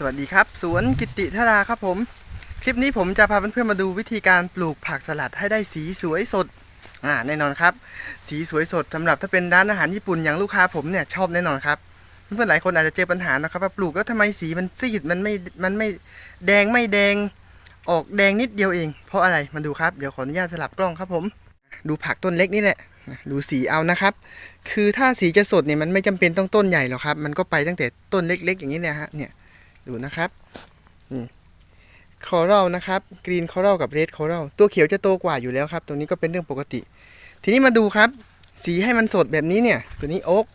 สวัสดีครับ สวนกิติธาราครับผม คลิปนี้ผมจะพาเพื่อนๆมาดูวิธีการปลูกผักสลัดให้ได้สีสวยสดอ่าแน่นอนครับ สีสวยสดสำหรับถ้าเป็นร้านอาหารญี่ปุ่นอย่างลูกค้าผมเนี่ยชอบแน่นอนครับเพื่อนๆหลายคนอาจจะเจอปัญหานะครับว่าปลูกแล้วทำไมสีมันซีดมันไม่มันไม่แดงไม่แดงออกแดงนิดเดียวเอง เพราะอะไรมาดูครับเดี๋ยวขออนุญาตสลับกล้องครับผม ดูผักต้นเล็กนี่แหละดูสีเอานะครับ คือถ้าสีจะสดเนี่ยมันไม่จำเป็นต้องต้นใหญ่หรอกครับ มันก็ไปตั้งแต่ต้นเล็ก ๆ อย่างนี้เนี่ยฮะเนี่ย ดูนะครับนี่คอรัลนะครับกรีนคอรัลกับเรดคอรัลตัวเขียวจะโตกว่าอยู่แล้วครับตรงนี้ก็เป็นเรื่องปกติ ทีนี้มาดูครับ สีให้มันสดแบบนี้เนี่ย ตัวนี้โอ๊ก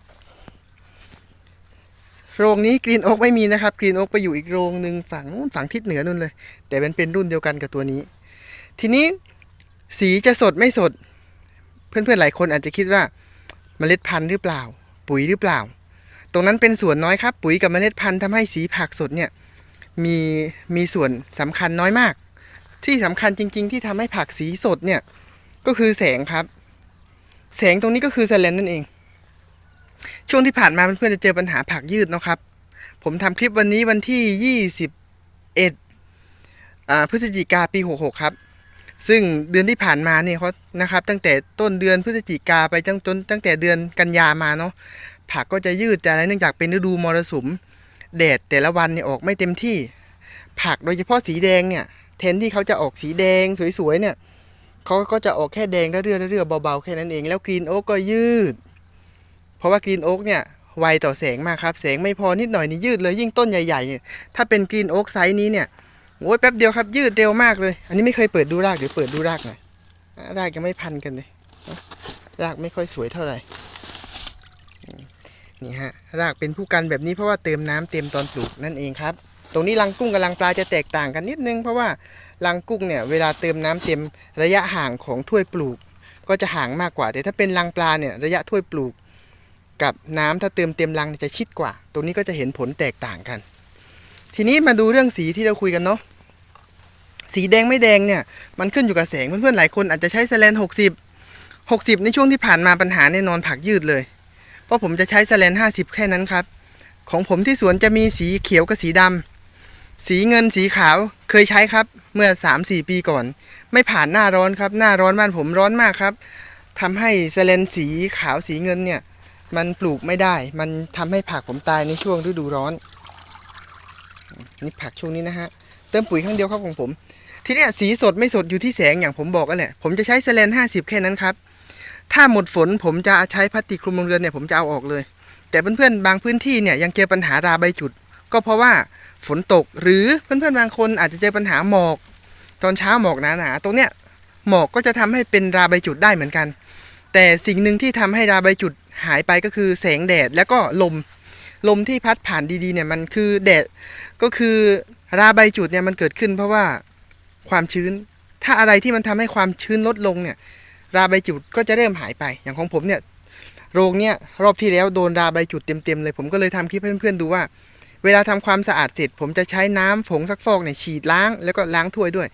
โรงนี้กรีนโอ๊กไม่มีนะครับกรีนโอ๊กไปอยู่อีกโรงหนึ่งฝั่งนู้นฝั่งทิศเหนือนู่นเลย แต่มันเป็นรุ่นเดียวกันกับตัวนี้ ทีนี้สีจะสดไม่สด เพื่อนๆหลายคนอาจจะคิดว่าเมล็ดพันธุ์หรือเปล่า ปุ๋ยหรือเปล่า ตรงนั้นเป็นส่วนน้อยครับ ปุ๋ยกับเมล็ดพันธุ์ทำให้สีผักสดเนี่ยมีมีส่วนสำคัญน้อยมาก ที่สำคัญจริง ๆ ที่ทำให้ผักสีสดเนี่ยก็คือแสงครับ แสงตรงนี้ก็คือแสลนนั่นเอง ช่วงที่ผ่านมาเพื่อนๆจะเจอปัญหาผักยืดนะครับ ผมทำคลิปวันนี้วันที่ 21พฤศจิกาปี 66 ครับซึ่งเดือนที่ผ่านมาเนี่ยเขานะครับตั้งแต่ต้นเดือนพฤศจิกาไปจนจนตั้งแต่เดือนกันยามาเนาะ ผักก็จะยืดจะอะไรเนื่องจากเป็นฤดูมรสุมแดดแต่ละวันเนี่ยออกไม่เต็มที่ ผักโดยเฉพาะสีแดงเนี่ยเทนที่เขาจะออกสีแดงสวยๆเนี่ยเขาก็จะออกแค่แดงเรื่อยๆเรื่อยๆเบาๆแค่นั้นเองแล้วกรีนโอ๊กก็ยืด เพราะว่ากรีนโอ๊กเนี่ยไวต่อแสงมากครับแสงไม่พอนิดหน่อยนี่ยืดเลยยิ่งต้นใหญ่ๆเนี่ยถ้าเป็นกรีนโอ๊กไซส์นี้เนี่ยโอ้ยแป๊บเดียวครับยืดเร็วมากเลย อันนี้ไม่เคยเปิดดูรากเดี๋ยวเปิดดูรากหน่อยรากยังไม่พันกันเลยรากไม่ค่อยสวยเท่าไหร่ นี่ฮะรากเป็นผู้กันแบบนี้เพราะว่าเติมน้ำเต็มตอนปลูกนั่นเองครับ ตรงนี้รังกุ้งกับรังปลาจะแตกต่างกันนิดนึง เพราะว่ารังกุ้งเนี่ยเวลาเติมน้ำเต็มระยะห่างของถ้วยปลูก ก็จะห่างมากกว่า แต่ถ้าเป็นรังปลาเนี่ยระยะถ้วยปลูก กับน้ำถ้าเติมเต็มรังจะชิดกว่า ตรงนี้ก็จะเห็นผลแตกต่างกัน ทีนี้มาดูเรื่องสีที่เราคุยกันเนาะสีแดงไม่แดงเนี่ยมันขึ้นอยู่กับแสงเพื่อนๆหลายคนอาจจะใช้แสลน60 60 ในช่วงที่ผ่านมาปัญหาแน่นอนผักยืดเลย เพราะผมจะใช้แสแลน50 แค่นั้นครับ ของผมที่สวนจะมีสีเขียวกับสีดำสีเงินสีขาวเคยใช้ครับเมื่อ 3-4 ปีก่อน ไม่ผ่านหน้าร้อนครับ หน้าร้อนบ้านผมร้อนมากครับทำให้แสแลนสีขาวสีเงินเนี่ย มันปลูกไม่ได้ มันทำให้ผักผมตายในช่วงฤดูร้อน นี่ผักช่วงนี้นะฮะเติมปุ๋ยครั้งเดียวครับของผมทีเนี้ยสีสดไม่สดอยู่ที่แสงอย่างผมบอกกันแหละ ผมจะใช้แสแลน50 แค่นั้นครับ ถ้าหมดฝนผมจะใช้พลาสติกคลุมโรงเรือนเนี่ยผมจะเอาออกเลย แต่เพื่อนๆบางพื้นที่เนี่ยยังเจอปัญหาราใบจุด ก็เพราะว่าฝนตกหรือเพื่อนๆบางคนอาจจะเจอปัญหาหมอก ตอนเช้าหมอกหนาๆตรงเนี้ยหมอกก็จะทำให้เป็นราใบจุดได้เหมือนกัน แต่สิ่งหนึ่งที่ทำให้ราใบจุดหายไปก็คือแสงแดดแล้วก็ลม ลมที่พัดผ่านดีๆเนี่ยมันคือแดดก็คือราใบจุดเนี่ยมันเกิดขึ้นเพราะว่าความชื้น ถ้าอะไรที่มันทำให้ความชื้นลดลงเนี่ย ราใบจุดก็จะเริ่มหายไป อย่างของผมเนี่ยโรงเนี่ยรอบที่แล้วโดนราใบจุดเต็มๆเลย ผมก็เลยทำคลิปให้เพื่อนๆดูว่า เวลาทำความสะอาดเสร็จ ผมจะใช้น้ำผงซักฟอกเนี่ยฉีดล้างแล้วก็ล้างถ้วยด้วย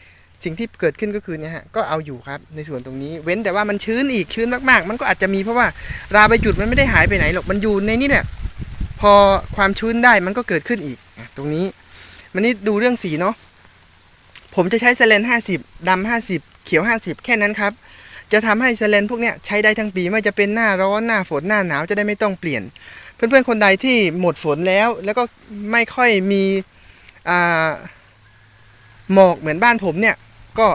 สิ่งที่เกิดขึ้นก็คือเนี่ยฮะก็เอาอยู่ครับในส่วนตรงนี้ เว้นแต่ว่ามันชื้นอีกชื้นมากๆ มันก็อาจจะมีเพราะว่าราใบจุดมันไม่ได้หายไปไหนหรอกมันอยู่ในนี้เนี่ยพอความชื้นได้มันก็เกิดขึ้นอีกตรงนี้มันนี่ดูเรื่องสีเนาะผมจะใช้เซเลน50ดำ50 เขียว 50 แค่นั้นครับ จะทำให้เซเลนพวกเนี้ยใช้ได้ทั้งปีไม่จะเป็นหน้าร้อนหน้าฝนหน้าหนาวจะได้ไม่ต้องเปลี่ยน เพื่อนๆคนใดที่หมดฝนแล้ว แล้วก็ไม่ค่อยมีหมอกเหมือนบ้านผมเนี่ยก็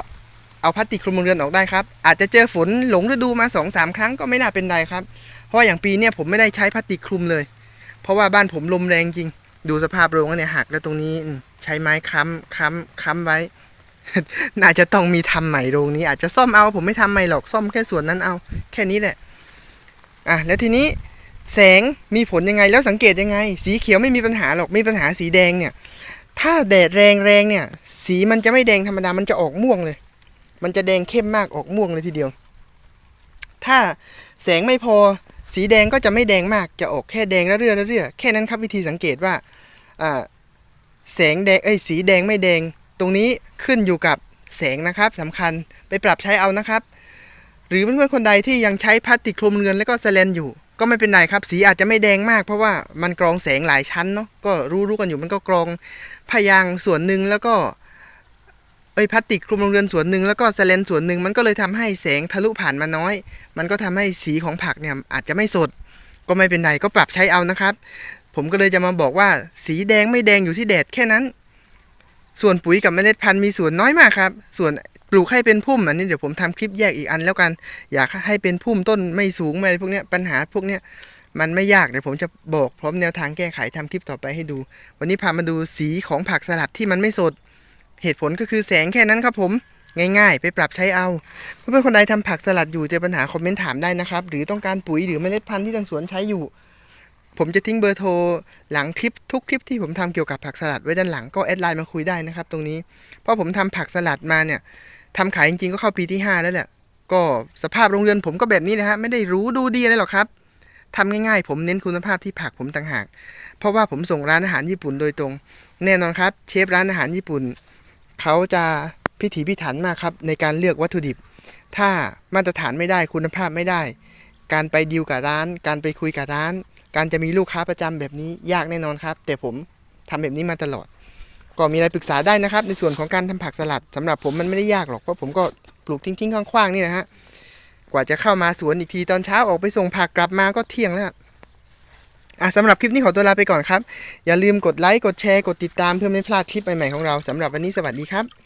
เอาพลาสติกคลุมโรงเรือนออกได้ครับ อาจจะเจอฝนหลงฤดูมา2อสาครั้งก็ไม่น่าเป็นไรครับ เพราะว่าอย่างปีเนี้ยผมไม่ได้ใช้พลาสติกคลุมเลย เพราะว่าบ้านผมลมแรงจริง ดูสภาพโรงเนี่ยหักแล้วตรงนี้ใช้ไม้ค้ำค้ำค้ำไว้ น่าจะต้องมีทำใหม่โรงนี้ อาจจะซ่อมเอาผมไม่ทำใหม่หรอกซ่อมแค่ส่วนนั้นเอา แค่นี้แหละอะแล้วทีนี้แสงมีผลยังไงแล้วสังเกตยังไง สีเขียวไม่มีปัญหาหรอกมีปัญหาสีแดงเนี่ย ถ้าแดดแรงแรงเนี่ย สีมันจะไม่แดงธรรมดามันจะออกม่วงเลย มันจะแดงเข้มมากออกม่วงเลยทีเดียว ถ้าแสงไม่พอสีแดงก็จะไม่แดงมากจะออกแค่แดงเรื่อยๆเรื่อยแค่นั้นครับวิธีสังเกตว่าอ่าแสงแดงเอ้ยสีแดงไม่แดง รงนี้ขึ้นอยู่กับแสงนะครับสำคัญไปปรับใช้เอานะครับ หรือเพื่อนๆคนใดที่ยังใช้พลาสติกคลุมเรือนแล้วก็สแลนอยู่ ก็ไม่เป็นไรครับ สีอาจจะไม่แดงมาก เพราะว่ามันกรองแสงหลายชั้นเนาะก็รู้รู้กันอยู่มันก็กรองพยางส่วนหนึ่งแล้วก็เอ้ยพลาสติกคลุมโรงเรือนส่วนหนึ่งแล้วก็สแลนส่วนหนึ่งมันก็เลยทำให้แสงทะลุผ่านมาน้อย มันก็ทำให้สีของผักเนี่ยอาจจะไม่สด ก็ไม่เป็นไรก็ปรับใช้เอานะครับ ผมก็เลยจะมาบอกว่าสีแดงไม่แดงอยู่ที่แดดแค่นั้น ส่วนปุ๋ยกับเมล็ดพันธุ์มีส่วนน้อยมากครับ ส่วนปลูกให้เป็นพุ่มอันนี้เดี๋ยวผมทำคลิปแยกอีกอันแล้วกัน อยากให้เป็นพุ่มต้นไม่สูงอะไรพวกเนี้ยปัญหาพวกเนี้ยมันไม่ยากเดี๋ยวผมจะบอกพร้อมแนวทางแก้ไขทำคลิปต่อไปให้ดู วันนี้พามาดูสีของผักสลัดที่มันไม่สด เหตุผลก็คือแสงแค่นั้นครับผมง่ายๆ ไปปรับใช้เอา เพื่อนๆคนใดทำผักสลัดอยู่เจอปัญหาคอมเมนต์ถามได้นะครับ หรือต้องการปุ๋ยหรือเมล็ดพันธุ์ที่ทางสวนใช้อยู่ ผมจะทิ้งเบอร์โทรหลังคลิปทุกคลิปที่ผมทำเกี่ยวกับผักสลัดไว้ด้านหลังก็แอดไลน์มาคุยได้นะครับ ตรงนี้ เพราะผมทำผักสลัดมาเนี่ยทำขายจริงๆก็เข้าปีที่ 5 แล้วแหละก็สภาพโรงเรือนผมก็แบบนี้นะฮะไม่ได้รู้ดูดีอะไรหรอกครับทำง่ายๆ ผมเน้นคุณภาพที่ผักผมต่างหาก เพราะว่าผมส่งร้านอาหารญี่ปุ่นโดยตรง แน่นอนครับ เชฟร้านอาหารญี่ปุ่น เขาจะพิถีพิถันมากครับในการเลือกวัตถุดิบ ถ้ามาตรฐานไม่ได้คุณภาพไม่ได้ การไปดีลกับร้าน การไปคุยกับร้าน การจะมีลูกค้าประจำแบบนี้ยากแน่นอนครับ แต่ผมทำแบบนี้มาตลอด ก็มีอะไรปรึกษาได้นะครับ ในส่วนของการทำผักสลัดสำหรับผมมันไม่ได้ยากหรอกเพราะผมก็ปลูกทิ้งๆคว้างๆนี่นะฮะกว่าจะเข้ามาสวนอีกทีตอนเช้าออกไปส่งผักกลับมาก็เที่ยงแล้วอะสำหรับคลิปนี้ขอตัวลาไปก่อนครับ อย่าลืมกดไลค์กดแชร์กดติดตามเพื่อไม่พลาดคลิปใหม่ๆของเราสำหรับวันนี้สวัสดีครับ